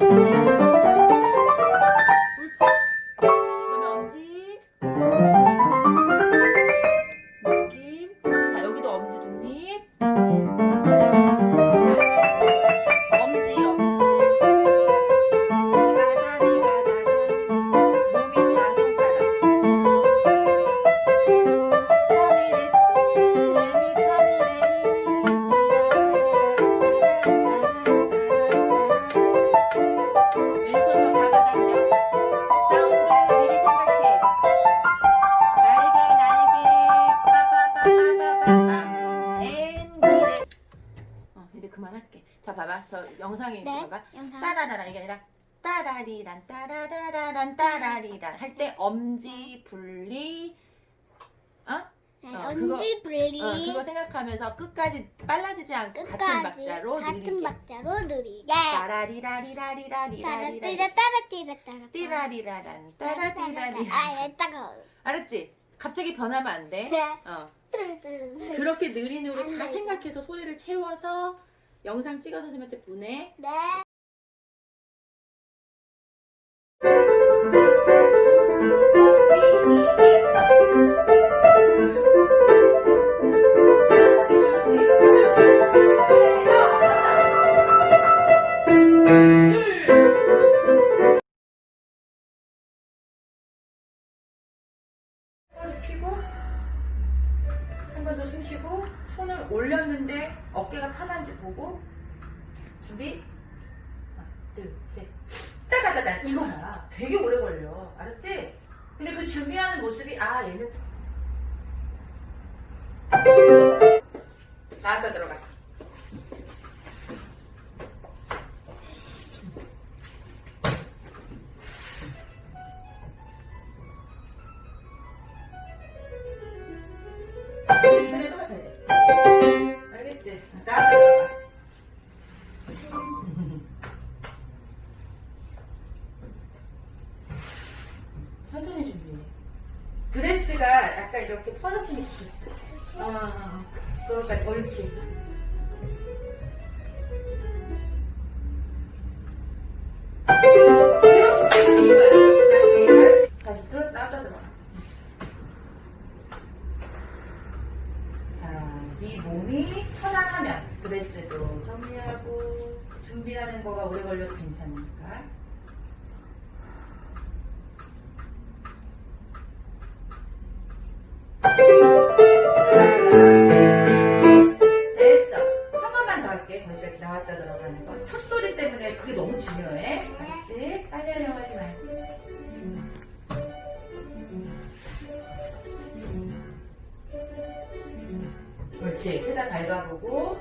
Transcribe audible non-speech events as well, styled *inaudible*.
어? 옳 자 봐봐 저 영상에 네. 봐봐 영상. 따라라라 이게 아니라 따라리란 따라라라란 따라리란 할 때 엄지 분리 어? 네, 어, 언지 분리. 어, 그거 생각하면서 끝까지 빨라지지 않고 같은 끝까지 박자로 같은 느리게 박자로 느리게. 따라리라리라리라리라리라 따라 따라 따라 따라. 띠라리라란 따라 띠라리 아예 따가워. 알았지? 갑자기 변하면 안 돼. 네. 어. 따라 따라. 그렇게 느린 으로 안다 돼. 생각해서 소리를 채워서 영상 찍어서 선생님한테 보내. 네. 한 번 더 숨 쉬고 손을 올렸는데 어깨가 편한지 보고 준비. 하나 둘셋. 따다다다. 이거야 되게 오래 걸려. 알았지? 근데 그 준비하는 모습이 아 얘는. 들어가 손 *laughs* 천천히 준비해. 드레스가 약간 이렇게 퍼졌으면 좋겠어. 어, 어, 어. 그거까지 옳지. 자, 네 몸이 편안하면 드레스도 정리하고 준비하는 거가 오래 걸려도 괜찮으니까. 됐어. 한 번만 더 할게. 거기까지 나왔다 들어가는 거. 첫 소리 때문에 그게 너무 중요해. 알았지? 빨리 하려고 하지 말고. 그렇지. 페달 밟아보고.